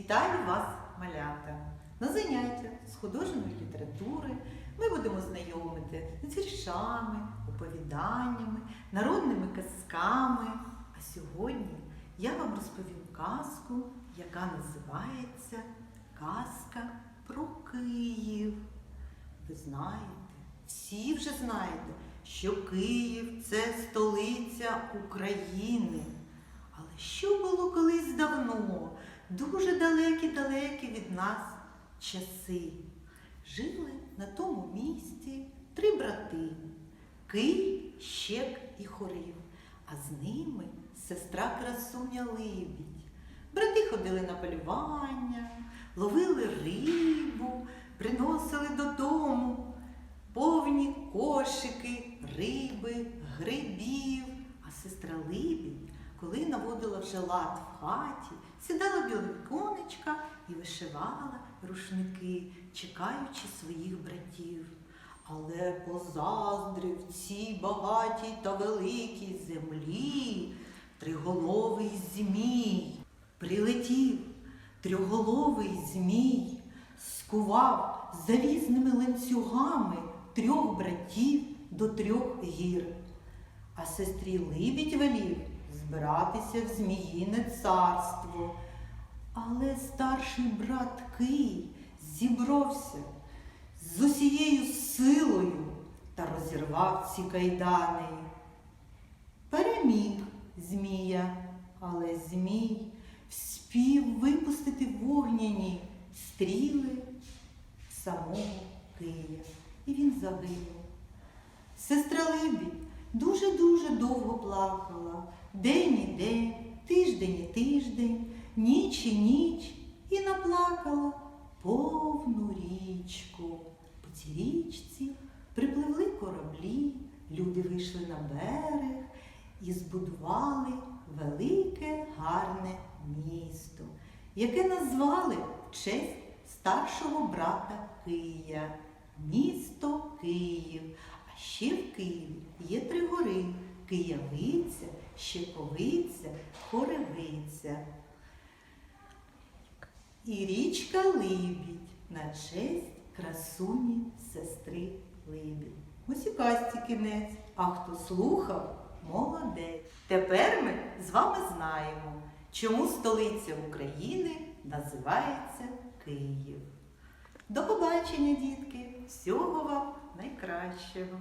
Вітаю вас, малята! На заняття з художньої літератури ми будемо знайомити з віршами, оповіданнями, народними казками. А сьогодні я вам розповім казку, яка називається Казка про Київ. Ви знаєте, всі вже знаєте, що Київ це столиця України. Але що було колись давно, дуже далекі-далекі від нас часи? Жили на тому місці три брати Кий, Щек і Хорив, а з ними сестра красуня Либідь. Брати ходили на полювання, ловили рибу, приносили додому повні кошики, риби, грибів. А сестра Либідь, коли наводила вже лад в хаті, сідала біля віконечка і вишивала рушники, чекаючи своїх братів. Але позаздрив цій багатій та великій землі триголовий змій. Прилетів трьохголовий змій, скував залізними ланцюгами трьох братів до трьох гір. А сестрі Либідь велів збиратися в Зміїне царство. Але старший брат Кий зібрався з усією силою та розірвав ці кайдани. Переміг Змія, але Змій вспів випустити вогняні стріли самого Кия. І він загинув. Сестра Либідь дуже-дуже довго плакала. День і день, тиждень і тиждень, ніч і ніч, і наплакала повну річку. По цій річці припливли кораблі, люди вийшли на берег і збудували велике гарне місто, яке назвали в честь старшого брата Кия. Місто Київ. А ще в Києві є три гори Киявиця, Щеповиця, Хоревиця. І річка Либідь на честь красуні сестри Либідь. Ось і казці кінець, а хто слухав, молодець. Тепер ми з вами знаємо, чому столиця України називається Київ. До побачення, дітки! Всього вам найкращого!